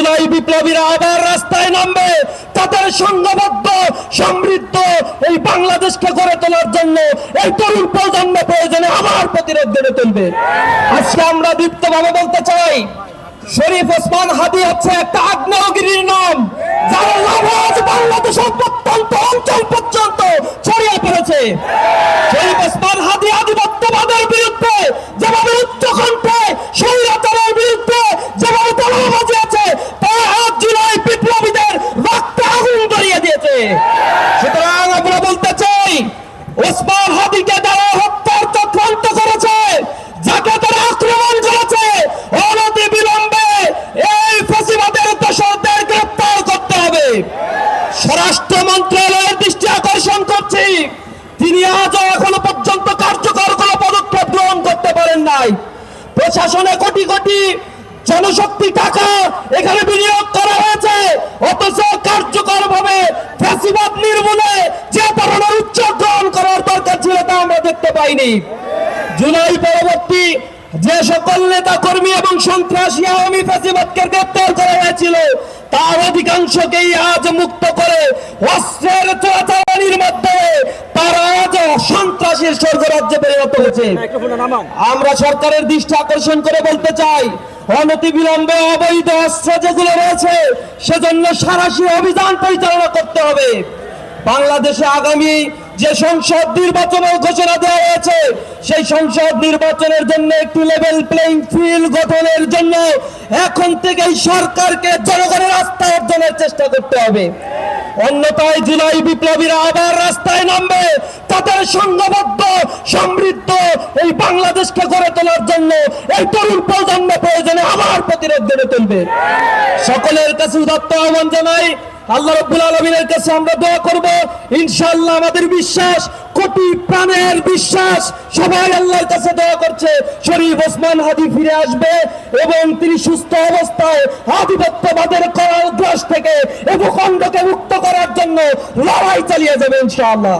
জুলাই বিপ্লবীরা আবার রাস্তায় নামবে। তাদের সংঘবদ্ধ, সমৃদ্ধ এই বাংলাদেশকে গড়ে তোলার জন্য এই তরুণ প্রজন্ম প্রয়োজনে আবার প্রতিরোধ গড়ে তুলবে। আজকে আমরা দীপ্তভাবে বলতে চাই, শরীফ ওসমান হাদি হচ্ছে একটা আগ্নেয়গিরির নাম, যার লাভ বাংলাদেশের প্রত্যন্ত অঞ্চল পর্যন্ত ছড়িয়ে পড়েছে। শরীফ ওসমান হাদি আধিপত্যবাদের বিরুদ্ধে যেভাবে উচ্চকণ্ঠে স্বৈরাচারের বিরুদ্ধে যেভাবে তালা বাজিয়েছে তা আজ জুলাই বিপ্লবীদের রক্তে আগুন ধরিয়ে দিয়েছে সুতরাং আমরা বলতে চাই ওসমান হাদিকে তারা হত্যার চক্রান্ত করেছে, যাকে তারা আক্রমণ করেছে। অনতি বিলম্বে এই ফেসিবাদের দোষরদের গ্রেপ্তার করতে হবে। স্বরাষ্ট্র মন্ত্রণালয়ের দৃষ্টি আকর্ষণ করছি। তিনি আজও এখনও পর্যন্ত কার্যকর কোনো পদক্ষেপ গ্রহণ করতে পারেন নাই। প্রশাসনে কোটি কোটি জনশক্তি টাকা এখানে বিনিয়োগ করা হয়েছে, অথচ কার্যকর ভাবে ফ্যাসিবাদ নির্মূলে দরকার ছিল তা আমরা দেখতে পাইনি। জুলাই পরবর্তী যে সকল নেতা কর্মী এবং সন্ত্রাসী আওয়ামী ফ্যাসিবাদকে গ্রেপ্তার করা হয়েছিল তার অধিকাংশকেই আজ মুক্ত করে অস্ত্রের চোরাচালানির মাধ্যমে তারা আজ সন্ত্রাসীর স্বর্গরাজ্যে পরিণত হয়েছে। আমরা সরকারের দৃষ্টি আকর্ষণ করে বলতে চাই অনতি বিলম্বে অবৈধ অস্ত্র যেগুলো রয়েছে সেজন্য সারাশি অভিযান পরিচালনা করতে হবে। বাংলাদেশে আগামী যে সংসদ নির্বাচনের ঘোষণা দেওয়া হয়েছে, সেই সংসদ নির্বাচনের জন্য একটি লেভেল প্লেইং ফিল্ড গঠনের জন্য এখন থেকেই সরকারকে জনগণের আস্থা অর্জনের চেষ্টা করতে হবে। অন্যথায় জুলাই বিপ্লবীরা আবার রাস্তায় নামবে, তাদের সংঘবদ্ধ, সমৃদ্ধ এই বাংলাদেশকে গড়ে তোলার জন্য এই তরুণ প্রজন্ম প্রয়োজনে আবার প্রতিরোধ গড়ে তুলবে। সকলের কাছে উদাত্ত আহ্বান জানাই আল্লাহ রব্বুল আলমিনের কাছে আমরা দোয়া করব, ইনশাআল্লাহ আমাদের বিশ্বাস, কোটি প্রাণের বিশ্বাস, সবাই আল্লাহর কাছে দোয়া করছে, শরীফ ওসমান হাদি ফিরে আসবে এবং তিনি সুস্থ অবস্থায় আধিপত্যবাদের করার গ্রাস থেকে এ ভূখণ্ডকে মুক্ত করার জন্য লড়াই চালিয়ে যাবে, ইনশাআল্লাহ।